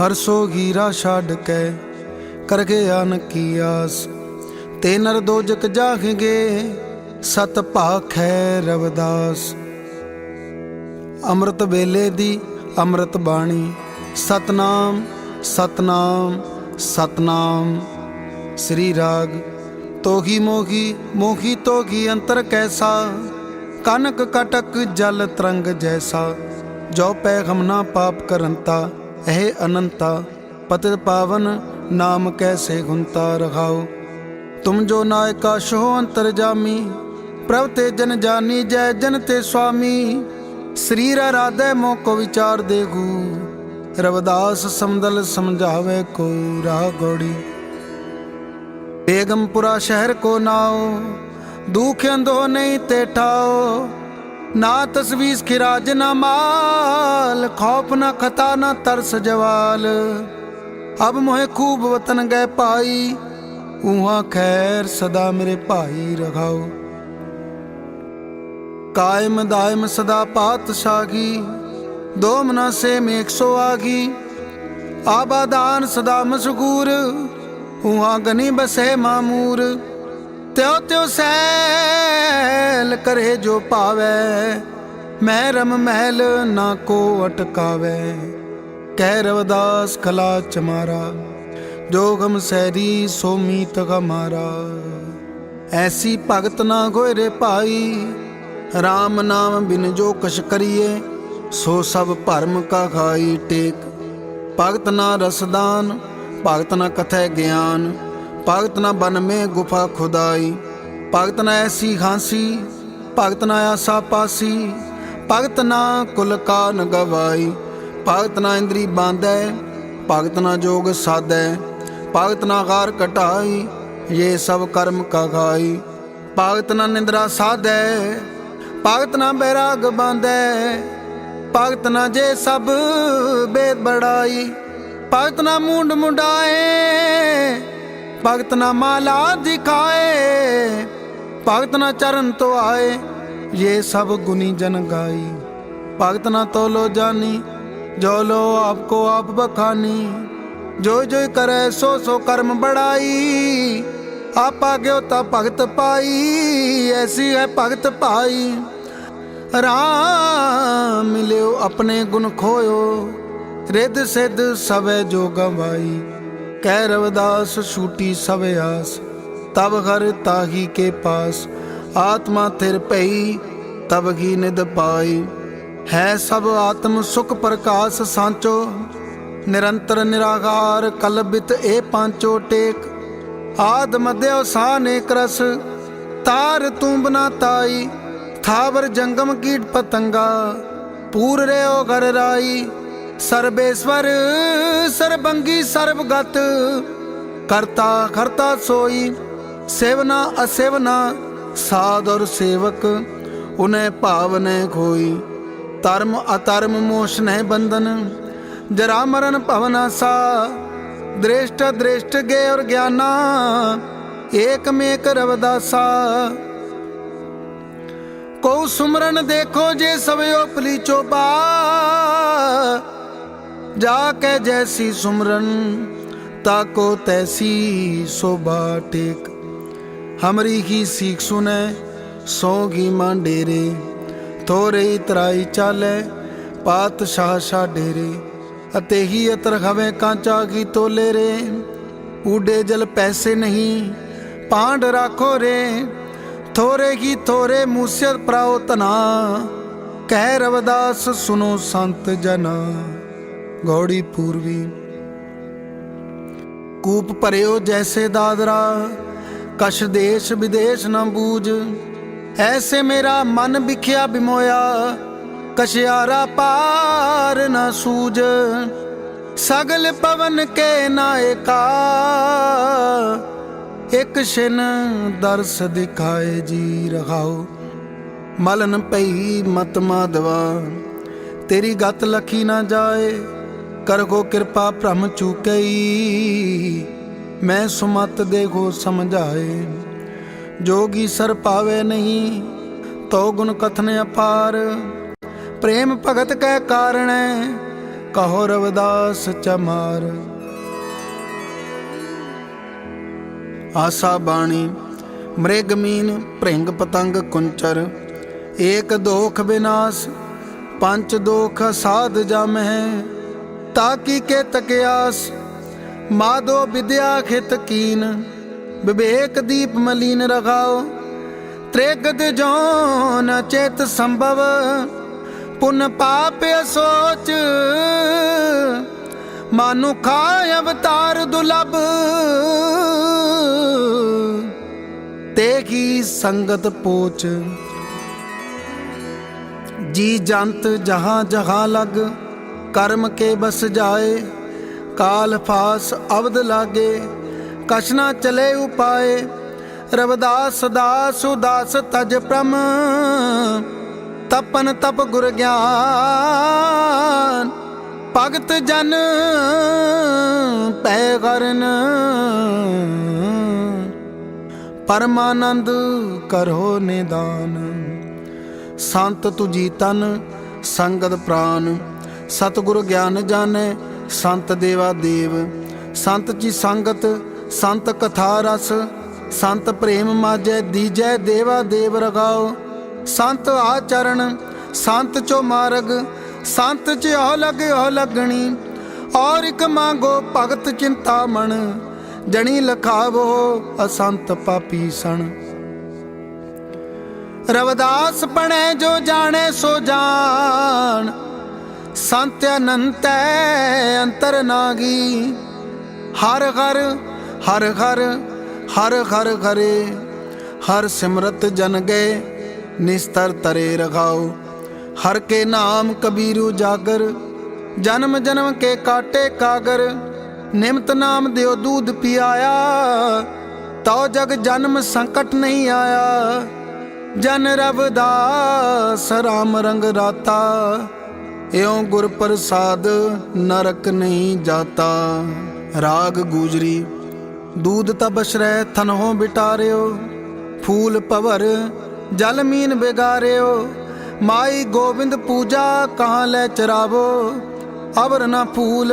ਹਰ ਸੋ ਹੀਰਾ ਛੱਡ ਕੇ ਕਰ ਗਿਆ ਨ ਆਸ ਤੇ ਨਰ ਦੋਜਕ ਜਾਗਗੇ, ਸਤ ਭਾਖੈ ਰਵਦਾਸ। ਅੰਮ੍ਰਿਤ ਵੇਲੇ ਦੀ ਅੰਮ੍ਰਿਤ ਬਾਣੀ, ਸਤਨਾਮ ਸਤਨਾਮ ਸਤਨਾਮ। ਸ੍ਰੀ ਰਾਗ ਤੋਗੀ ਮੋਗੀ ਮੋਗੀ ਤੋਗੀ ਅੰਤਰ ਕੈਸਾ, ਕਨਕ ਕਟਕ ਜਲ ਤਰੰਗ ਜੈਸਾ। ਜੋ ਪੈਗਮ ਨਾ ਪਾਪ ਕਰੰਤਾ ਇਹ ਅਨੰਤਾ ਪਤਿਤ ਪਾਵਨ ਨਾਮ ਕੈਸੇ ਗੁੰਤਾ ਰਖਾਓ ਤੁਮ ਜੋ ਨਾਇਕਾ ਸ਼ੋ ਅੰਤਰਜਾਮੀ ਪ੍ਰਭ ਤੇ ਜਨ ਜਾਨੀ ਜੈ ਜਨ ਤੇ ਸੁਆਮੀ। ਸਰੀਰ ਰਾਧੇ ਮੋ ਕੋ ਵਿਚਾਰ ਦੇਗੂ ਰਵਦਾਸ ਸਮਦਲ ਸਮਝਾਵੇ ਕੋ ਰਾਹ ਗੋੜੀ। ਬੇਗਮਪੁਰਾ ਸ਼ਹਿਰ ਕੋ ਨਾਓ ਦੁਖ ਅੰਦੋ ਨਹੀਂ ਤੇ ਠਾਓ। ਨਾ ਤਸਵੀਸ ਖਿਰਾਜ ਨਾ ਮਾਲ, ਖੌਫ ਨਾ ਖਤਾ, ਨਾ ਤਰਸ ਜਵਾਲ। ਅਬ ਮੋਹਿ ਖੂਬ ਵਤਨ ਗਏ ਪਾਈ ਉਹਾਂ ਖੈਰ ਸਦਾ ਮੇਰੇ ਭਾਈ ਰਖਾਓ ਕਾਇਮ ਦਾਇਮ ਸਦਾ ਪਾਤਸ਼ਾਹੀ, ਦੋ ਮਨਾ ਸੇ ਮੇਕ ਸੋ ਆਗੀ। ਆਬਾਦਾਨ ਸਦਾ ਮਸਗੂਰ ਉਹਾਂ ਗਨੀ ਬਸੇ ਮਾਮੂਰ। ਤਿਉ ਤਿਉ ਸੈਲ ਕਰੇ ਜੋ ਪਾਵੇ ਮਹਿਰਮ ਮਹਿਲ ਨਾ ਕੋ ਅਟਕਾਵੇ। ਕਹਿ ਰਵਦਾਸ ਖਲਾ ਚਮਾਰਾ, ਜੋ ਗਮ ਸੈਰੀ ਸੋ ਮੀਤ ਹਮਾਰਾ। ਐਸੀ ਭਗਤ ਨਾ ਗੋਇਰੇ ਭਾਈ RAM ਨਾਮ ਬਿਨ ਜੋ ਕਛ ਕਰੀਏ, ਸੋ ਸਭ ਭਰਮ ਕਾ ਖਾਈ ਟੇਕ। ਭਗਤ ਨਾ ਰਸਦਾਨ ਭਗਤ ਨਾ ਕਥੈ ਗਿਆਨ ਭਗਤ ਨਾ ਬਨ ਮੇ ਗੁਫਾ ਖੁਦਾਈ ਭਗਤ ਨਾ ਐਸੀ ਖਾਂਸੀ ਭਗਤ ਨਾ ਆਸਾ ਪਾਸੀ ਭਗਤ ਨਾ ਕੁਲ ਕਾ ਗਵਾਈ ਭਗਤ ਨਾ ਇੰਦਰੀ ਬਾਂਧੈ ਭਗਤ ਨਾ ਜੋਗ ਸਾਧੈ ਭਗਤ ਨਾ ਗਾਰ ਕਟਾਈ ਇਹ ਸਭ ਕਰਮ ਕਾ ਖਾਈ ਭਗਤ ਨਾ ਨਿੰਦਰਾ ਸਾਧੈ ਭਗਤ ਨਾ ਬੈਰਾਗ ਬਾਂਧੈ ਭਗਤ ਨਾ ਜੇ ਸਭ ਬੇਦ ਬੜਾਈ ਭਗਤ ਨਾ ਮੁੰਡ ਮੁੰਡਾਏ ਭਗਤ ਨਾ ਮਾਲਾ ਦਿਖਾਏ, ਭਗਤ ਨਾ ਚਰਨ ਤੋਂ ਆਏ ਇਹ ਸਭ ਗੁਨੀ ਜਨ ਗਾਈ। ਭਗਤ ਨਾ ਤੋਲੋ ਜਾਨੀ, ਜੋ ਲੋ ਆਪਕੋ ਆਪ ਬਖਾਨੀ। ਜੋ ਜੋ ਕਰੈ ਸੋ ਸੋ ਕਰਮ ਬੜਾਈ, ਆਪਾ ਗਿਓ ਤਾ ਭਗਤ ਪਾਈ, ਐਸੀ ਹੈ ਭਗਤ ਪਾਈ ਰਾਮ ਮਿਲਿਓ ਆਪਣੇ ਗੁਣ ਖੋਇਓ, ਰਿੱਧ ਸਿੱਧ ਸਵੇ ਜੋ ਗਵਾਈ ਕਹਿ ਰਵਦਾਸ, ਛੂਟੀ ਸਵੇ ਆਸ। ਤਬ ਘਰ ਤਾਹੀ ਕੇ ਪਾਸ। ਆਤਮਾ ਥਿਰ ਪਈ ਤਬ ਕੀ ਨਿਦ ਪਾਈ। ਹੈ ਸਭ ਆਤਮ ਸੁਖ ਪ੍ਰਕਾਸ਼ ਸਾਂਚੋ। ਨਿਰੰਤਰ ਨਿਰਾਕਾਰ ਕਲਬਿਤ ਇਹ ਪਾਂਚੋ ਟੇਕ। ਆਦ ਮਧਿਓ ਸਾਨੇਕ ਕਰਸ ਤਾਰ ਤੂੰ ਬਨਾ ਤਾਈ। ਥਾਵਰ ਜੰਗਮ ਕੀਟ ਪਤੰਗਾ, ਪੂਰ ਰਿਓ ਘਰ ਰਾਈ। ਸਰਬੇਸ਼ਵਰ ਸਰਬੰਗੀ ਸਰਬਗਤ। ਕਰਤਾ ਕਰਤਾ ਸੋਈ, ਸੇਵਨਾ ਅਸੇਵਨਾ ਸਾਧ ਔਰ ਸੇਵਕ, ਉਨੇ ਭਾਵਨੇ ਖੋਈ। ਧਰਮ ਅਧਰਮ ਮੋਸ਼ ਬੰਧਨ, ਜਰਾ ਮਰਨ ਭਵਨਾ ਸਾ ਦ੍ਰਿਸ਼ਟ ਦ੍ਰਿਸ਼ਟ ਗੇ ਔਰ ਗਿਆਨਾ, ਏਕ ਮੇਕ ਰਵਦਾਸਾ। ਕੋ ਸੁਮਰਨ ਦੇਖੋ ਜੇ ਸਵਿਓ ਪਲੀ ਚੋਬਾ ਜਾ ਕੇ ਜੈਸੀ ਸੁਮਰਨ ਤਾਕੋ ਤੈਸੀ ਸੋਭਾ ਟੇਕ ਹਮਰੀ ਹੀ ਸੀਖ ਸੁਨੇ ਸੋਗੀ ਮਾਂ ਡੇਰੇ ਥੋਰੇ ਤਰਾਈ ਚਾਲੇ ਪਾਤਸ਼ਾਹ ਸ਼ਾ ਡੇਰੇ ਅਤੇ ਹੀ ਅਤਰ ਖਵੇ ਕਾਂਚਾ ਕੀ ਤੋਲੇ ਰੇ ਊਡੇ ਜਲ ਪੈਸੇ ਨਹੀਂ ਪਾਂਡ ਰਾਖੋ ਰੇ ਥੋਰੇ ਕੀ ਥੋਰੇ ਮੂਸਿਅਤ ਪ੍ਰਾਉ ਤਨਾ ਕਹਿ ਰਵਦਾਸ ਸੁਨੋ ਸੰਤ ਜਨਾ ਗੌੜੀ ਪੂਰਵੀ। ਕੂਪ ਭਰਿਓ ਜੈਸੇ ਦਾਦਰਾ ਕਸ਼ ਦੇਸ਼ ਵਿਦੇਸ਼ ਨਾ ਬੂਝ। ਐਸੇ ਮੇਰਾ ਮਨ ਵਿਖਿਆ ਬਿਮੋਇਆ ਕਸ਼ਿਆਰਾ ਪਾਰ ਨਾ ਸੂਝ। ਸਗਲ ਪਵਨ ਕੇ ਨਾਇਕਾ ਇੱਕ ਛਿਨ ਦਰਸ ਦਿਖਾਏ ਜੀ ਰਹਾਓ। ਮਲਨ ਪਈ ਮਤ ਮਾਦਵਾ ਤੇਰੀ ਗਤ ਲਖੀ ਨਾ ਜਾਏ। ਕਰ ਕੋ ਕਿਰਪਾ ਭ੍ਰਮ ਚੁਕਈ। ਮੈਂ ਸੁਮਤ ਦੇਖੋ ਸਮਝਾਏ। ਜੋਗੀ ਸਰ ਪਾਵੇ ਨਹੀਂ, ਤੋ ਗੁਣ ਕਥਨ ਅਪਾਰ। ਪ੍ਰੇਮ ਭਗਤ ਕੈ ਕਾਰਣੈ, ਕਹੋ ਰਵਿਦਾਸ ਚਮਾਰ। ਆਸਾ ਬਾਣੀ, ਮ੍ਰਿਗ ਮੀਨ, ਭ੍ਰਿੰਗ ਪਤੰਗ ਕੁੰਚਰ। ਏਕ ਦੋਖ ਵਿਨਾਸ਼ ਪੰਚ ਦੋਖ ਸਾਧ ਜਮਹਿ। ਤਾਕੀ ਕੇ ਤਕਿਆਸ ਮਾਦੋ ਵਿਦਿਆ ਖਿਤ ਕੀਨ। ਵਿਵੇਕ ਦੀਪ ਮਲੀਨ ਰਖਾਓ ਤ੍ਰਿਗਦ ਜੋਨ ਚੇਤ ਸੰਭਵ। ਪੁਨ ਪਾਪ ਸੋਚ ਮਾਨੁਖਾ ਅਵਤਾਰ ਦੁਲਭ। ਤੇਗੀ ਸੰਗਤ ਪੋਚ ਜੀ ਜੰਤ ਜਹਾਂ ਜਹਾਂ ਲਗ। ਕਰਮ ਕੇ ਬਸ ਜਾਏ, ਕਾਲ ਫਾਸ ਅਵਦ ਲਾਗੇ, ਕਸ਼ਨਾ ਚਲੇ ਉਪਾਏ, ਰਵਦਾਸ ਦਾਸ ਉਦਾਸ ਤਜ ਪ੍ਰਮ, ਤਪਨ ਤਪ ਗੁਰ ਗਿਆਨ, ਭਗਤ ਜਨ ਪੈ ਕਰਨ। ਪਰਮਾਨੰਦ ਕਰੋ ਨਿਦਾਨ, ਸੰਤ ਤੁਜੀ ਤਨ, ਸੰਗਤ ਪ੍ਰਾਨ। ਸਤਿਗੁਰ ਗਿਆਨ ਜਾਣੈ, ਸੰਤ ਦੇਵਾ ਦੇਵ। ਸੰਤ ਜੀ ਸੰਗਤ, ਸੰਤ ਕਥਾ ਰਸ। ਸੰਤ ਪ੍ਰੇਮ ਮਾਜੈ ਦੀਜੈ ਦੇਵਾ ਦੇਵ ਰਗਾਓ। ਸੰਤ ਆਚਰਣ, ਸੰਤ ਚੋ ਮਾਰਗ। ਸੰਤ ਚ ਹੋ ਲਗੇ ਹੋ ਲੱਗਣੀ ਔਰ ਇਕ ਮੰਗੋ ਭਗਤ ਚਿੰਤਾ ਮਣ। ਜਣੀ ਲਖਾਵੋ ਅਸੰਤ ਪਾਪੀ ਸਣ। ਰਵਦਾਸ ਪਣੈ ਜੋ ਜਾਣੈ ਸੋ ਜਾਣ। ਸੰਤ ਅਨੰਤੈ ਅੰਤਰ ਨਾਗੀ। ਹਰ ਹਰ ਹਰ ਹਰ ਹਰ ਹਰ ਘਰੇ, ਹਰ ਸਿਮਰਤ ਜਨ ਗਏ, ਨਿਸਤਰ ਤਰੇ ਰਖਾਓ ਹਰ ਕੇ ਨਾਮ ਕਬੀਰੂ ਜਾਗਰ, ਜਨਮ ਜਨਮ ਕੇ ਕਾਟੇ ਕਾਗਰ। ਨਿਮਤ ਨਾਮ ਦਿਓ ਦੂਧ ਪਿਆਇਆ, ਤਉ ਜਗ ਜਨਮ ਸੰਕਟ ਨਹੀਂ ਆਇਆ। ਜਨ ਰਵ ਰਵਦਾਸ ਰਾਮ ਰੰਗ ਰਾਤਾ। ਇਉਂ ਗੁਰ ਪ੍ਰਸਾਦ ਨਰਕ ਨਹੀਂ ਜਾਤਾ, ਰਾਗ ਗੂਜਰੀ, ਦੂਧ ਤਬਸ਼ਰੈ ਥਨਹੋ ਬਿਟਾਰਿਓ, ਫੂਲ ਪਵਰ ਜਲ ਮੀਨ ਬਿਗਾਰਿਓ, ਮਾਈ ਗੋਬਿੰਦ ਪੂਜਾ ਕਹਾਂ ਲੈ ਚਰਾਵੋ, ਅਵਰ ਨਾ ਫੂਲ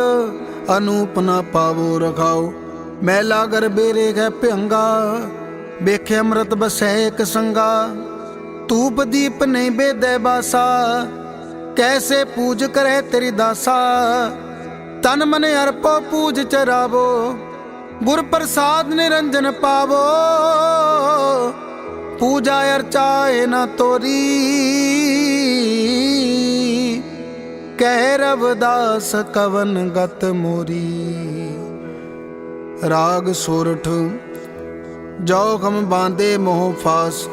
ਅਨੂਪ ਨਾ ਪਾਵੋ, ਰਖਾਓ, ਮੈਲਾ ਗਰ ਬੇਰੇ ਗੈ ਭੰਗਾ ਵੇਖੇ ਅੰਮ੍ਰਿਤ ਬਸੈ ਇੱਕ ਸੰਗਾ ਤੂਪ ਦੀਪ ਨਹੀਂ ਬੇਦੈ ਬਾਸਾ ਕੈਸੇ ਪੂਜ ਕਰੇ ਤੇਰੀ ਦਾਸਾ? ਤਨ ਮਨ ਅਰਪੋ ਪੂਜ ਚਰਾਵੋ ਗੁਰ ਪ੍ਰਸਾਦ ਨਿਰੰਜਨ ਪਾਵੋ। ਪੂਜਾ ਅਰਚਾਏ ਨਾ ਤੋਰੀ, ਕਹਿ ਰਵਦਾਸ ਕਵਨ ਗਤ ਮੋਰੀ। ਰਾਗ ਸੋਰਠ ਜੋ ਹਮ ਬਾਂਦੇ ਮੋਹ ਫਾਸ,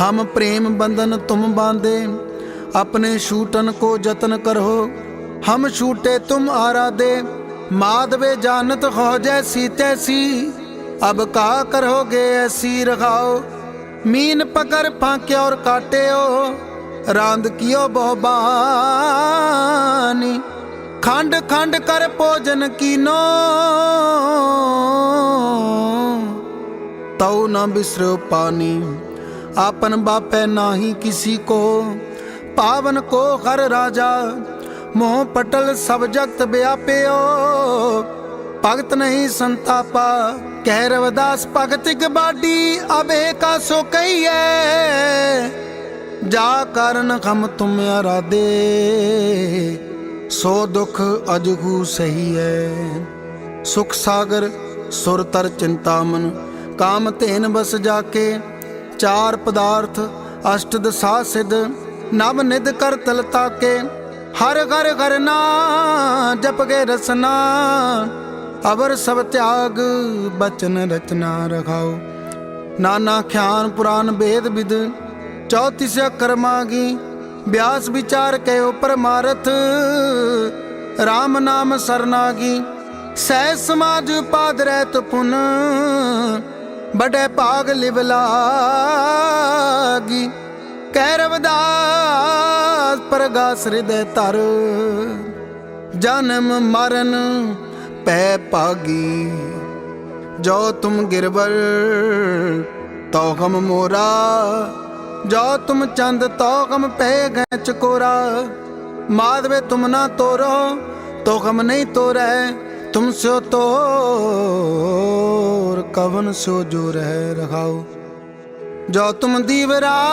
ਹਮ ਪ੍ਰੇਮ ਬੰਧਨ ਤੁਮ ਬਾਂਦੇ। अपने शूटन को जतन करो हम छूटे तुम आराधे माधवे जानत हो जैसी तैसी अब का करोगे ऐसी रखाओ मीन पकड़ फांके और काटे हो रांद कियो बहुबानी खंड खंड कर भोजन कीनो तऊ न बिसरो पानी आपन बापै नाही किसी को ਪਾਵਨ ਕੋ ਹਰ ਰਾਜਾ, ਮੋਹ ਪਟਲ ਸਭ ਜਗਤ ਵਿਆਪਿਓ। ਭਗਤ ਨਹੀਂ ਸੰਤਾਪਾ, ਕਹਿ ਰਵਦਾਸ ਭਗਤ ਗਬਾਡੀ ਅਬੇ ਕਾ ਸੋ ਕਹੀਐ। ਜਾ ਕਰਨ ਖਮ ਤੁਮ ਅਰਾਦੇ ਸੋ ਦੁਖ ਅਜਗੂ ਸਹੀਐ। ਸੁਖ ਸਾਗਰ, ਸੁਰ ਤਰ ਚਿੰਤਾ ਮਨ ਕਾਮ ਧੇਨ ਬਸ ਜਾ ਕੇ ਚਾਰ ਪਦਾਰਥ ਅਸ਼ਟ ਦਸਾ ਸਿਧ ਨਵ ਨਿਧ ਕਰ ਤਲ ਤਾਕੇ। ਹਰ ਘਰ ਕਰਨਾ ਜਪ ਕੇ ਰਸਨਾ। ਅਵਰ ਸਭ ਤਿਆਗ ਬਚਨ ਰਚਨਾ ਰਖਾਓ। ਨਾਨਾ ਖਿਆਨ ਪੁਰਾਨ ਭੇਦ ਵਿਦ ਚੌਥੀ ਸੇ ਕਰਮਾਗੀ ਬਿਆਸ ਵਿਚਾਰ ਕੇ ਉਪਰ ਮਾਰਥ RAM ਨਾਮ ਸਰਨਾਗੀ ਸਹਿ ਸਮਾਜ ਪਾਦ ਰਹਿਤ ਪੁਨ ਬੜੇ ਭਾਗ ਲਿਵ ਲਾਗੀ। ਕਹਿ ਰਵਦਾਸ ਪ੍ਰਗਾਸ ਹਿਰਦੈ ਧਰ, ਜਨਮ ਮਰਨ ਪੈ ਪਾਗੀ ਜੋ ਤੁਮ ਗਿਰਵਰ, ਤੋ ਹਮ ਮੋਰਾ। ਜੋ ਤੁਮ ਚੰਦ, ਤੋ ਹਮ ਪੈ ਗੈ ਚਕੋਰਾ। ਮਾਧਵੇ ਤੁਮ ਨਾ ਤੋਰੋ, ਤੋ ਹਮ ਨਹੀਂ ਤੋਰੈ। ਤੁਮ ਸੋ ਤੋਰ, ਕਵਨ ਸੋ ਜੋ ਰਹਿ ਰਹਾਓ ਜੋ ਤੁਮ ਦੀਵਰਾ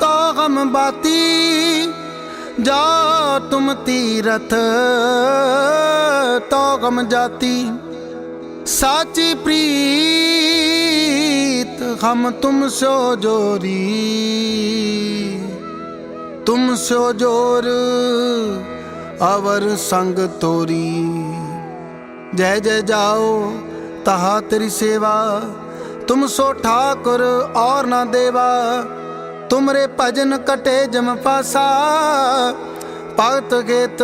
ਤੋ ਗਮ ਬਾਤੀ, ਜਾ ਤੁਮ ਤੀਰਥ ਤੋ ਗਮ ਜਾਤੀ। ਸਾਚੀ ਪ੍ਰੀਤ, ਹਮ ਤੁਮ ਸੋ ਜੋਰੀ। ਤੁਮ ਸੋ ਜੋਰ, ਅਵਰ ਸੰਗ ਤੋਰੀ। ਜੈ ਜੈ ਜਾਓ, ਤਹਾ ਤੇਰੀ ਸੇਵਾ। तुम सो ठाकुर और ना देवा तुमरे भजन कटे जम पासा भगत गीत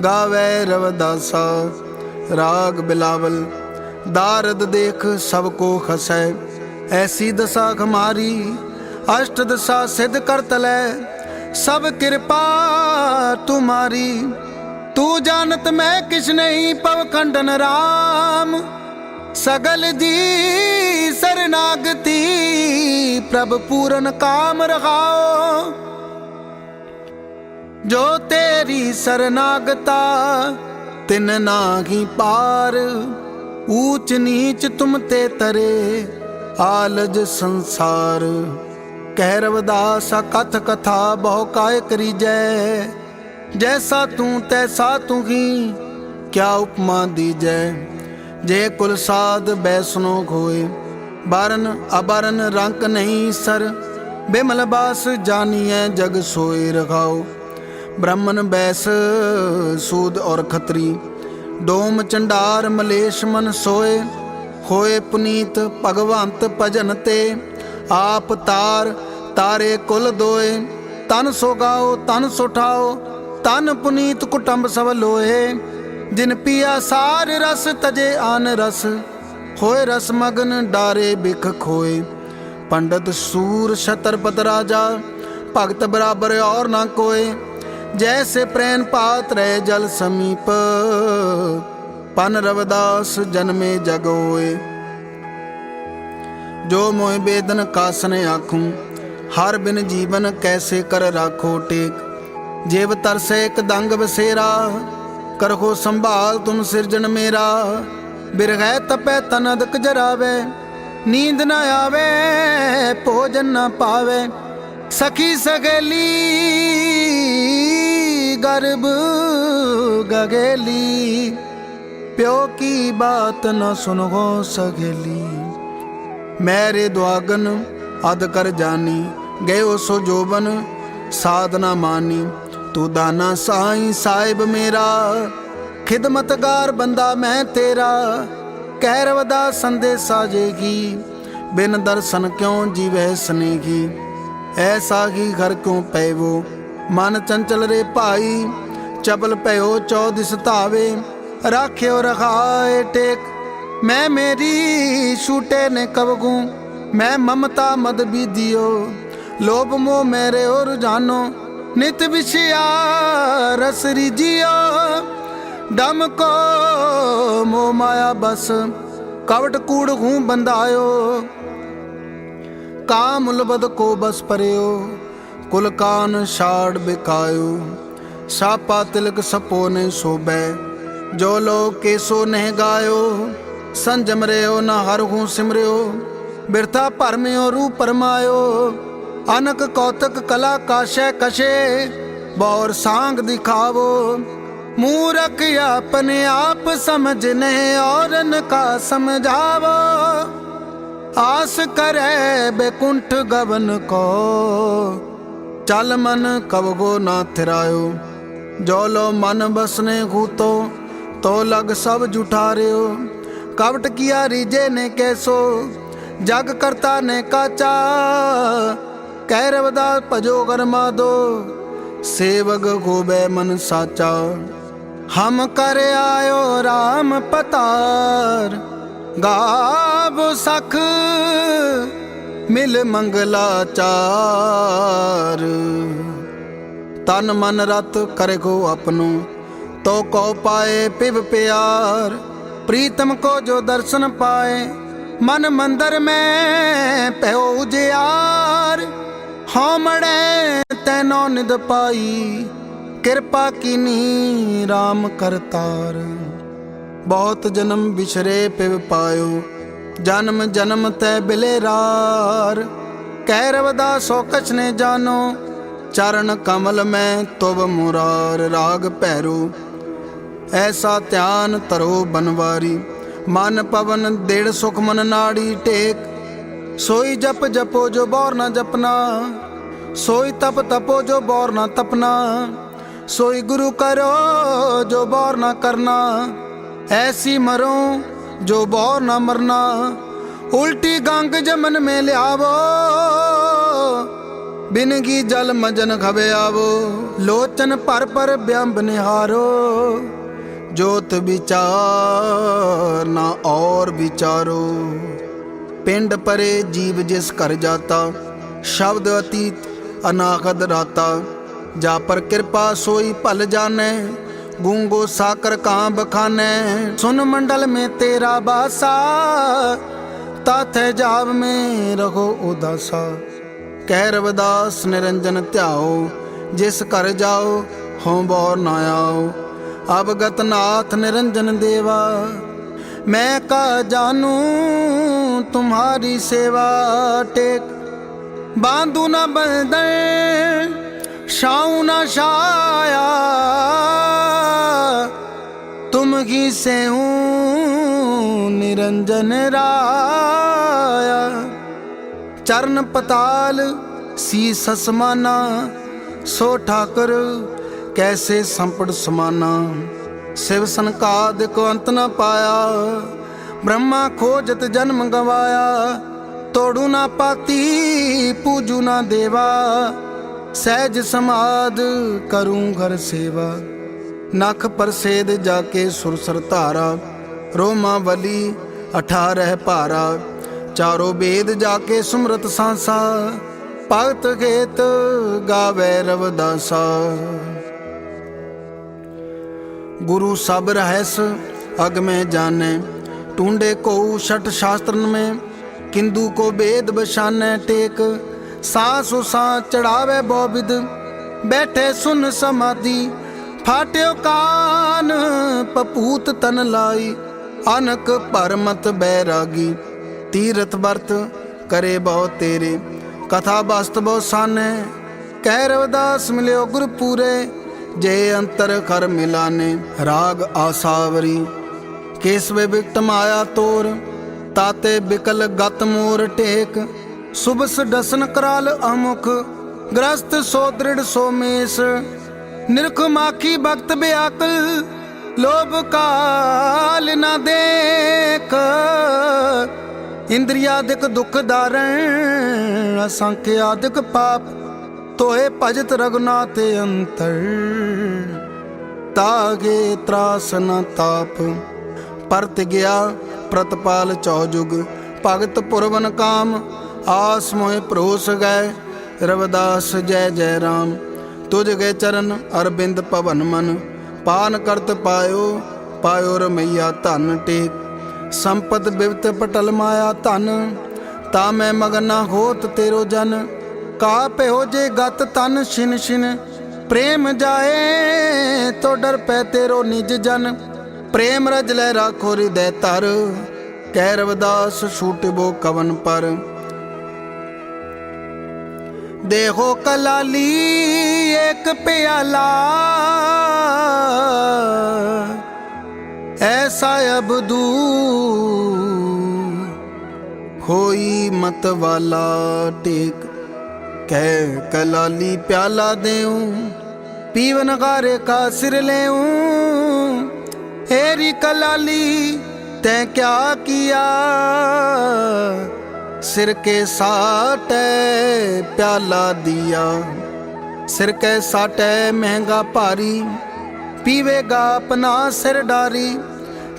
गावे रवदासा राग बिलावल दारद देख सबको खसै ऐसी दशा हमारी अष्ट दशा सिद्ध कर तलै सब कृपा तुम्हारी तू जानत मैं किस नहीं पव खंडन राम ਸਗਲ ਦੀ ਸਰਨਾਗਤੀ, ਪ੍ਰਭ ਪੂਰਨ ਕਾਮ ਰਹਾਓ ਜੋ ਤੇਰੀ ਸਰਨਾਗਤਾ ਤਿਨ ਨਾਹੀ ਪਾਰ, ਊਚ ਨੀਚ ਤੁਮ ਤੇ ਤਰੇ, ਆਲਜ ਸੰਸਾਰ। ਕਹਿਰਵ ਦਾਸ ਕਥ ਕਥਾ ਬਹੁ ਕਾਇ ਕਰੀਜੈ ਜੈਸਾ ਤੂੰ, ਤੈਸਾ ਤੂੰ ਹੀ, ਕਿਆ ਉਪਮਾ ਦੀਜੈ ਜੇ ਕੁਲ ਸਾਧ ਬੈਸਨੋ ਖੋਏ, ਬਾਰਨ ਅਬਰਨ ਰੰਕ ਨਹੀਂ ਸਰ, ਬਿਮਲ ਬਾਸ ਜਾਨੀਐ ਜਗ ਸੋਏ ਰਖਾਓ। ਬ੍ਰਾਹਮਣ ਬੈਸ ਸੂਦ ਔਰ ਖਤਰੀ, ਡੋਮ ਚੰਡਾਰ ਮਲੇਸ਼ ਮਨ ਸੋਏ ਹੋਏ ਪੁਨੀਤ ਭਗਵੰਤ ਭਜਨ ਤੇ, ਆਪ ਤਾਰ ਤਾਰੇ ਕੁਲ ਦੋਏ, ਤਨ ਸੋਗਾਓ ਤਨ ਸੋ ਤਨ ਪੁਨੀਤ ਕੁਟੰਬ ਸਭ ਲੋਏ। ਜਿਨ ਪੀਆ ਸਾਰ ਰਸ ਤਜੇ ਆਨ ਰਸ, ਹੋਏ ਰਸ ਮਗਨ ਡਾਰੇ ਬਿਖ ਖੋਏ। ਪੰਡਤ ਸੂਰ ਛਤਰਪਤ ਰਾਜਾ, ਭਗਤ ਬਰਾਬਰ ਔਰ ਨਾ ਕੋਏ। ਜੈਸੇ ਪ੍ਰੇਨ ਪਾਤ ਰਹਿ ਜਲ ਸਮੀਪ, ਪਨ ਰਵਦਾਸ ਜਨਮੇ ਜਗੋਏ। ਜੋ ਮੋਇ ਬੇਦਨ ਕਾਸਨ ਆਖੂੰ, ਹਰ ਬਿਨ ਜੀਵਨ ਕੈਸੇ ਕਰ ਰਾਖੋ ਟੇਕ। ਜੇਵ ਤਰਸੇ ਇੱਕ ਦੰਗ ਬਸੇਰਾ ਕਰਹੋ ਸੰਭਾਲ ਤੁਮ ਸਿਰਜਣ ਮੇਰਾ। ਬਿਰਗੈ ਤਪੈ ਤਨ ਅਦਕ ਜਰਾਵੇ, ਨੀਂਦ ਨਾ ਆਵੇ, ਭੋਜਨ ਨਾ ਪਾਵੇ। ਸਖੀ ਸਗੇਲੀ ਗਰਬ ਗਗਲੀ। ਪਿਓ ਕੀ ਬਾਤ ਨਾ ਸੁਨੋ ਸਗੇਲੀ। ਮੈਰੇ ਦੁਆਗਨ ਅਦ ਕਰ ਜਾਨੀ, ਗਇਓ ਸੋ ਜੋਬਨ, ਸਾਧਨਾ ਮਾਨੀ। ਤੂੰ ਦਾਨਾ ਸਾਈ ਸਾਹਿਬ ਮੇਰਾ। ਖਿਦਮਤਗਾਰ ਬੰਦਾ ਮੈਂ ਤੇਰਾ। ਕਹਿ ਰਵਦਾ ਸੰਦੇਸਾ ਜੇਗੀ ਬਿਨ ਦਰਸ਼ਨ ਕਿਉਂ ਜੀਵੈ ਸਨੇਗੀ? ਐਸਾ ਹੀ ਘਰ ਕਿਉਂ ਪੈਵੋ ਮਨ ਚੰਚਲ ਰੇ ਭਾਈ, ਚਬਲ ਭਇਓ ਚੌਦਿਸ ਧਾਵੇ। ਰਾਖਿਓ ਰਖਾਏ ਟੇਕ, ਮੈਂ ਮੇਰੀ ਛੂਟੇ ਨੇ ਕਬਗੂ ਮੈਂ ਮਮਤਾ ਮਦ ਬੀਦੀਓ ਲੋਭ ਮੋਹ ਮੇਰੇ ਔਰ ਜਾਨੋ। ਨਿਤ ਵਿਸ਼ਿਆ ਰਸਰੀ ਜਿਓ ਡਮ ਕੋ ਮੋ ਮਾਇਆ ਬਸ, ਕਵਟ ਕੂੜ ਹੂੰ ਬੰਦਾਇਓ ਕਾਮ ਲਬਦ ਕੋ ਬਸ ਪਰਿਓ, ਕੁਲ ਕਾਨ ਛਾੜ ਬਿਕਾਇਓ ਸਾਪਾ ਤਿਲਕ ਸਪੋ ਨੇ ਸੋਬੈ ਜੋ ਲੋ ਕੇਸੋ ਨਹਿ ਗਾਇਓ। ਸੰਜਮ ਰਿਓ ਨਾ ਹਰ ਹੂੰ ਸਿਮਰਿਓ, ਬਿਰਥਾ ਭਰਮਿਓ ਰੂ ਪਰਮਾਇਓ। ਅਨਕ ਕੌਤਕ ਕਲਾ ਕਾਸ਼ੈ ਕਸ਼ੇ, ਬੌਰ ਸਾੰਗ ਦਿਖਾਵੋ। ਮੂਰਖ ਆਪਣੇ ਆਪ ਸਮਝ ਔਰਨ ਕਾ ਸਮਝਾਵੋ। ਆਸ ਕਰੈ ਬੇਕੁੰਠ ਗਵਨ ਕੋ। ਚਲ ਮਨ ਕਵਗੋ ਨਾ ਥਿਰਾਇਓ, ਜੋ ਲੋ ਮਨ ਬਸਨੇ ਹੂਤੋ, ਤੋ ਲਗ ਸਭ ਜੁਠਾਰਿਓ। ਕਵਟ ਕੀਆ ਰੀਜੇ ਨੇ ਕੈਸੋ, ਜਗ ਕਰਤਾ ਨੇ ਕਾਚਾ ਕਹਿ ਰਵਦਾ ਭਜੋ ਕਰਮਾ ਦੋ, ਸੇਵਕ ਹੋਵੇ ਮਨ ਸਾਚਾ। ਹਮ ਕਰ ਆਇਓ RAM ਪਤਾਰ, ਗਾਵ ਸਖ ਮਿਲ ਮੰਗਲਾਚਾਰ ਤਨ ਮਨ ਰਤ ਕਰੇ ਕੋ ਆਪਨੋ, ਤੋ ਕੋ ਪਾਏ ਪਿਵ ਪਿਆਰ। ਪ੍ਰੀਤਮ ਕੋ ਜੋ ਦਰਸ਼ਨ ਪਾਏ, ਮਨ ਮੰਦਰ ਮੈਂ ਭਇਓ ਉਜਿਆਰ। ਹਉਮੜੈ ਤੈਨੋ ਨਿਦ ਪਾਈ, ਕਿਰਪਾ ਕੀਨੀ RAM ਕਰਤਾਰ ਬਹੁਤ ਜਨਮ ਵਿਛਰੇ ਪਿਵ ਪਾਇਓ, ਜਨਮ ਜਨਮ ਤੈ ਬਿਲੇ ਰਾਰ। ਕਹਿ ਰਵਦਾ ਸੋ ਕਛ ਨੇ ਜਾਨੋ ਚਰਨ ਕਮਲ ਮੈਂ ਤੁਬ ਮੁਰਾਰ। ਰਾਗ ਭੈਰੋ, ਐਸਾ ਧਿਆਨ ਤਰੋ ਬਨਵਾਰੀ। ਮਨ ਪਵਨ ਦੇੜ ਸੁਖ ਮਨ ਨਾੜੀ ਟੇਕ ਸੋਈ ਜਪ ਜਪੋ ਜੋ ਬੌਰ ਨਾ ਜਪਨਾ ਸੋਈ ਤਪ ਤਪੋ ਜੋ ਬੌਰ ਨਾ ਤਪਨਾ ਸੋਈ ਗੁਰੂ ਕਰੋ ਜੋ ਬੌਰ ਨਾ ਕਰਨਾ, ਐਸੀ ਮਰੋ ਜੋ ਬੌਰ ਨਾ ਮਰਨਾ, ਉਲਟੀ ਗੰਗ ਜਮਨ ਮੇ ਲਿਆਵੋ ਬਿਨਗੀ ਜਲ ਮਜਨ ਖਵੇ ਆਵੋ, ਲੋਚਨ ਪਰ ਪਰ ਬਿਆੰਬ ਨਿਹਾਰੋ, ਜੋਤ ਵਿਚਾਰ ਨਾ ਔਰ ਵਿਚਾਰੋ। ਪਿੰਡ ਪਰੇ ਜੀਵ ਜਿਸ ਘਰ ਜਾਤਾ, ਸ਼ਬਦ ਅਤੀਤ ਅਨਾਗਤ ਰਾਤਾ। ਜਾ ਪਰ ਕਿਰਪਾ ਸੋਈ ਭਲ ਜਾਣੈ, ਗੂੰਗੋ ਸਾਕਰ ਕਾਂ ਬਖਾਨੈ ਸੁਨ ਮੰਡਲ ਮੇ ਤੇਰਾ ਬਾਸਾ, ਤਾਥੇ ਜਾਵ ਮੇ ਰਹੋ ਉਦਾਸਾ। ਕਹਿ ਰਵਦਾਸ ਨਿਰੰਜਨ ਧਿਆਓ, ਜਿਸ ਘਰ ਜਾਓ, ਹਉ ਬੋਰ ਨਾ ਆਓ। ਅਵਗਤ ਨਾਥ ਨਿਰੰਜਨ ਦੇਵਾ, ਮੈਂ ਕਾ ਜਾਨੂ तुम्हारी सेवा टेक बांधू न बंदन शाऊ न शाया तुम ही से हूँ निरंजन राया चरण पताल शीस समाना सो ठाकर कैसे संपट समाना शिव संकाद को अंत न पाया ਬ੍ਰਹਮਾ ਖੋਜਤ ਜਨਮ ਗਵਾਇਆ, ਤੋੜੂ ਨਾ ਪਾਤੀ, ਪੂਜੂ ਨਾ ਦੇਵਾ, ਸਹਿਜ ਸਮਾਦ ਕਰੂੰ ਘਰ ਸੇਵਾ। ਨਖ ਪਰਸੇਦ ਜਾ ਕੇ ਸੁਰਸਰ ਧਾਰਾ, ਰੋਮਾ ਵਲੀ 18 ਭਾਰਾ। ਚਾਰੋ ਵੇਦ ਜਾ ਕੇ ਸੁਮਰਤ ਸਾਂਸਾ, ਭਗਤ ਖੇਤ ਗਾਵੇ ਰਵਦਾਸਾ। ਗੁਰੂ ਸਭ ਰਹਿਸ ਅਗਮੇ ਜਾਣੇ ढूंढे को षट शास्त्रन में किंदु को वेद बशाने टेक सास सा चढ़ावे बौबिद बैठे सुन समाधि फाट्यो कान पपूत तन लाई अनक परमत बैरागी तीरथ वर्त करे बहु तेरे कथा वास्तव साने कैरवदास मिल्यो गुरपुरे जय अंतर कर मिलाने राग आसावरी ਕੇਸਵੇ ਬਿਕਟ ਮਾਇਆ ਤੋਰ, ਤਾਤੇ ਬਿਕਲ ਗਤ ਮੋਰ ਟੇਕ। ਸੁਬਸ ਡਸਨ ਕਰਾਲ ਅਮੁਖ, ਗ੍ਰਸਤ ਸੋ ਦ੍ਰਿੜ ਸੋ ਮੇਸ। ਨਿਰਖ ਮਾਖੀ ਭਗਤ ਬਿਆਕਲ, ਲੋਭ ਕਾਲ ਨਾ ਦੇਖ। ਇੰਦਰੀਆਦਿਕ ਦੁਖ ਧਾਰਣ ਅਸੰਖ ਪਾਪ ਤੋਏ ਭਜਤ ਰਗੁਨਾਥ ਅੰਤਰ। ਤਾਗੇ ਤਰਾਸ ਨ ਤਾਪ। ਪਰਤ ਗਿਆ ਪ੍ਰਤਪਾਲ ਚੌਜੁਗ ਭਗਤ ਪੁਰਵਨ ਕਾਮ, ਆਸ ਮੋਹਿ ਭਰੋਸ ਗਏ ਰਵਿਦਾਸ ਜੈ ਜੈ ਰਾਮ, ਤੁਜ ਗਏ ਚਰਨ ਅਰਬਿੰਦ ਭਵਨ ਮਨ। ਪਾਨ ਕਰਤ ਪਾਇਓ ਪਾਇਓ ਰਮਈਆ ਧਨ ਟੇਕ। ਸੰਪਤ ਬਿਵਤ ਪਟਲ ਮਾਇਆ ਧਨ, ਤਾ ਮੈਂ ਮਗਨਾ ਹੋਤ ਤੇਰੋ ਜਨ। ਕਾ ਹੋ ਜੇ ਗਤ ਤਨ ਛਿਨ ਛਿਨ, ਪ੍ਰੇਮ ਜਾਏ ਤੋ ਡਰ ਪੈ ਤੇਰੋ ਨਿਜ ਜਨ। ਪ੍ਰੇਮ ਰਜ ਲੈ ਰਾਖੋ ਹਿਰਦੈ ਧਰ ਕਹਿ ਰਵਦਾਸ ਛੂਟਬੋ ਕਵਨ ਪਰ। ਦੇਖੋ ਕਲਾਲੀ ਇੱਕ ਪਿਆਲਾ ਐਸਾ ਅਬਦੂ ਹੋਈ ਮਤ ਵਾਲਾ ਟੇਕ। ਕਹਿ ਕਲਾਲੀ ਪਿਆਲਾ ਦੇਉ, ਪੀਵਨ ਗਾਰੇ ਕਾ ਸਿਰ ਲੈਉ ਏਰੀ ਕਲਾਲੀ, ਤੈ ਕਿਆ ਕੀਆ? ਸਿਰ ਕੇ ਸਾਟੇ ਪਿਆਲਾ ਦਿਆ। ਸਿਰ ਕੇ ਸਾਟੇ ਮਹਿੰਗਾ ਭਾਰੀ, ਪੀਵੇਗਾ ਆਪਣਾ ਸਿਰ ਡਾਰੀ।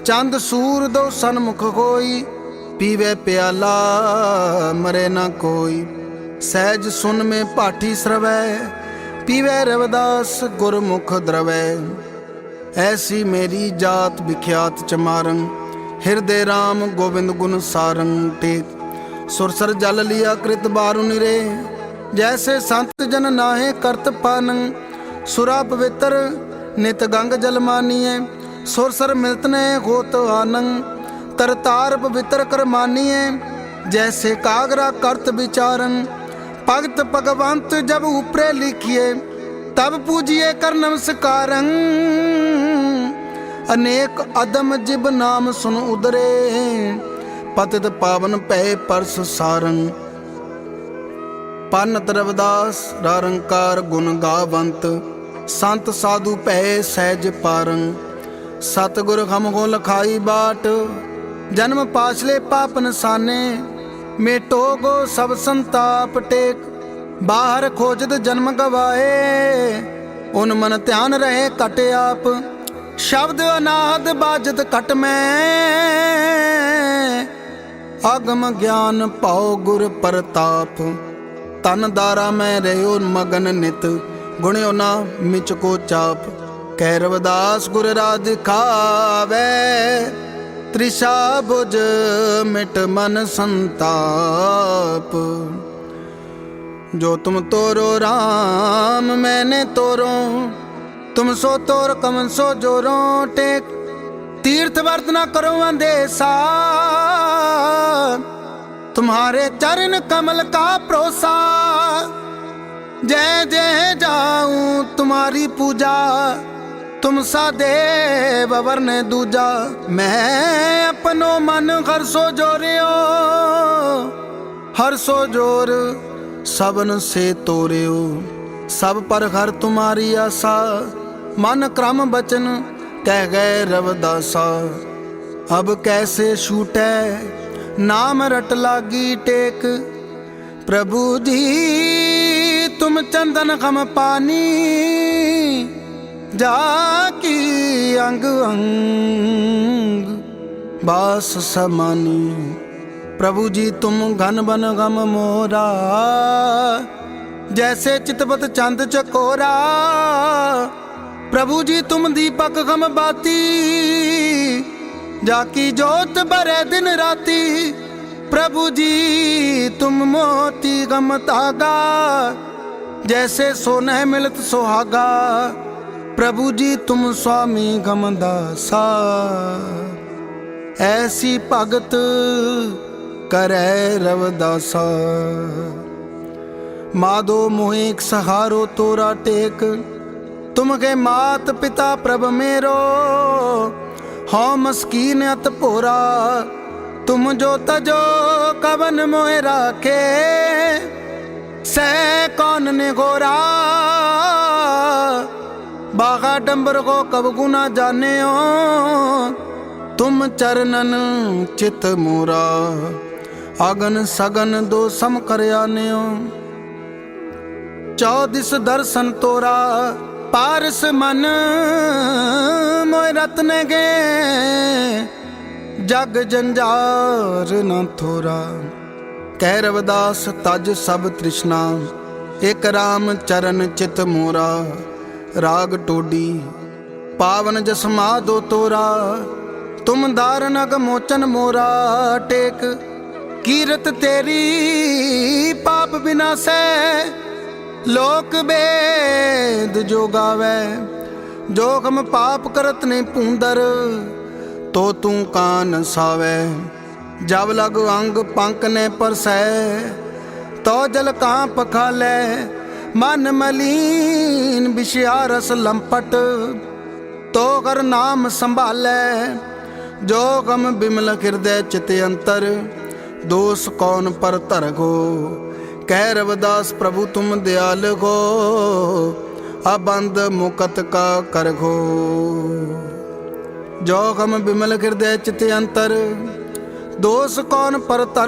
ਚੰਦ ਸੂਰ ਦੋ ਸਨਮੁਖ ਹੋਈ, ਪੀਵੇ ਪਿਆਲਾ, ਮਰੇ ਨਾ ਕੋਈ। ਸਹਿਜ ਸੁਨ ਮੇ ਪਾਠੀ ਸਰਵੈ, ਪੀਵੇ ਰਵਦਾਸ ਗੁਰਮੁਖ ਦਰਵੈ। ਐਸੀ ਮੇਰੀ ਜਾਤ ਵਿਖਿਆਤ ਚਮਾਰੰ ਹਿਰਦੇ RAM ਗੋਬਿੰਦ ਗੁਣ ਸਾਰੰ ਟੇਕ ਸੁਰਸਰ ਜਲ ਲਿਆ ਕ੍ਰਿਤ ਬਾਰੂ ਨਿਰੇ ਜੈਸੇ ਸੰਤ ਜਨ ਨਾਹੇ ਕਰਤ ਪਾਨੰ। ਸੁਰਾ ਪਵਿੱਤਰ ਨਿਤ ਗੰਗ ਜਲ ਮਾਨੀਏ ਸੁਰਸਰ ਮਿਲਤ ਨੇ ਹੋਤ ਆਨੰ। ਤਰਤਾਰ ਪਵਿੱਤਰ ਕਰ ਮਾਨੀਏ ਜੈਸੇ ਕਾਗਰਾ ਕਰਤ ਵਿਚਾਰਨ ਭਗਤ ਭਗਵੰਤ ਜਬ ਉਪਰੇ ਲਿਖੀਏ ਤਬ ਪੂਜੀਏ ਕਰ ਨਮਸਕਾਰੰ। ਅਨੇਕ ਅਦਮ ਜਿਬ ਨਾਮ ਸੁਨ ਉਦਰੇ, ਪਤਿਤ ਪਾਵਨ ਪੈ ਪਰਸ ਸਾਰੰ। ਪੰਨ ਰਵਿਦਾਸ ਰਾਰੰਕਾਰ ਗੁਣ ਗਾਵੰਤ, ਸੰਤ ਸਾਧੂ ਭੈ ਸਹਿਜ ਪਾਰੰ। ਸਤਿਗੁਰ ਹਮ ਗੋ ਲਖਾਈ ਬਾਟ, ਜਨਮ ਪਾਛਲੇ ਪਾਪ ਨਸਾਨੇ, ਮੇਟੋ ਗੋ ਸਭ ਸੰਤਾਪ ਟੇਕ। ਬਾਹਰ ਖੋਜਦ ਜਨਮ ਗਵਾਏ, ਉਨ ਮਨ ਧਿਆਨ ਰਹੇ ਕਟ ਆਪ। ਸ਼ਬਦ ਅਨਾਦ ਬਾਜਤ ਕਟ ਮੈਂ। ਅਗਮ ਗਿਆਨ ਪਾਉ ਗੁਰ ਪ੍ਰਤਾਪ, ਤਨ ਦਾਰਾ ਮੈਂ ਰਹਿਓ ਮਗਨ ਨਿਤ। ਗੁਣਿਓ ਨਾ ਮਿਚ ਕੋ ਚਾਪ ਕਹਿ ਰਵਦਾਸ ਗੁਰ ਰਾਜ ਖਾਵੇ। ਤ੍ਰਿਸ਼ਾ ਬੁਜ ਮਿਟ ਮਨ ਸੰਤਾਪ। जो तुम तोरो राम मैंने तोरो तुम सो तोर कमन सो जोरो टेक तीर्थ वर्त न करो अंदेसा तुम्हारे चरण कमल का प्रोसा जय जय जाऊं तुम्हारी पूजा तुम सा देव वरने दूजा मैं अपनो मन हर सो जोरियो हर सो जोर ਸਬਨ ਸੇ ਤੋਰਿਓ, ਸਭ ਪਰ ਹਰ ਤੁਮਾਰੀ ਆਸਾ, ਮਨ ਕ੍ਰਮ ਬਚਨ ਕਹਿ ਗਏ ਰਵ ਦਾਸਾ ਅਬ ਕੈਸੇ ਛੂਟੈ, ਨਾਮ ਰਟ ਲਾਗੀ ਟੇਕ, ਪ੍ਰਭੂ ਜੀ, ਤੁਮ ਚੰਦਨ ਖਮ ਪਾਨੀ, ਜਾ ਕੀ ਅੰਗ ਅੰਗ, ਬਾਸ ਸਮਾਨੀ। प्रभु जी तुम घन बन गम मोरा जैसे चितपत चंद चकोरा प्रभु जी तुम दीपक गम बाती जाकी जोत बरे दिन राती प्रभु जी तुम मोती गम तागा जैसे सोने मिलत सुहागा प्रभु जी तुम स्वामी गम दासा ऐसी भगत करे रवदासा माधो मोह एक सहारो तोरा टेक तुम के मात पिता प्रभ मेरो हो मस्कीन अत पोरा तुम जो तजो कवन मोह राखे सै कौन ने गोरा बागा डंबर को कब गुना जाने हो तुम चरणन चित मोरा ਅਗਨ ਸਗਨ ਦੋ ਸਮ ਕਰਿਆ ਨਿਓ ਚੌਦਿਸ ਦਰਸ਼ਨ ਤੋਰਾ, ਪਾਰਸ ਮਨ ਮੋਇ ਰਤਨ ਗੇ। ਜਗ ਜੰਜਾਰ ਨ ਥੋਰਾ ਕਹਿ ਰਵਦਾਸ ਤਜ ਸਭ ਤ੍ਰਿਸ਼ਨਾ। ਇਕ RAM ਚਰਨ ਚਿਤ ਮੋਰਾ, ਰਾਗ ਟੋਡੀ, ਪਾਵਨ ਜਸਮਾ ਦੋ ਤੋਰਾ। ਤੁਮ ਦਾਰਨ ਅਗ ਮੋਚਨ ਮੋਰਾ, ਟੇਕ ਕੀਰਤ ਤੇਰੀ ਪਾਪ ਬਿਨਾਸੈ ਲੋਕ ਬੇਦ ਜੋ ਗਾਵੇ, ਜੋ ਪਾਪ ਕਰਤ ਨੇ ਪੂੰਦਰ, ਤੋ ਤੂੰ ਕਾਨ ਸਾਵੇ। ਜਬ ਲਗ ਅੰਗ ਪੰਕ ਨੇ ਪਰਸੈ, ਤੋ ਜਲ ਕਾਂ ਪਖਾਲੇ ਮਨ ਮਲੀਨ ਵਿਸ਼ਿਆ ਰਸ ਲੰਪਟ, ਤੋ ਕਰ ਨਾਮ ਸੰਭਾਲੇ। ਜੋਖਮ ਬਿਮਲ ਹਿਰਦੈ ਚਿਤ ਅੰਤਰ ਦੋਸ ਕੌਣ ਪਰ ਧਰਗੋ ਕਹਿ ਰਵਦਾਸ ਪ੍ਰਭੂ ਤੁਮ ਦਿਆਲ ਹੋ ਅਬੰਦ ਮੁਕਤ ਕਾ ਕਰਗੋ ਜੋ ਗਮ ਬਿਮਲ ਹਿਰਦੈ ਚਿਤ ਅੰਤਰ, ਦੋਸ ਕੌਣ ਪਰ ਧਰ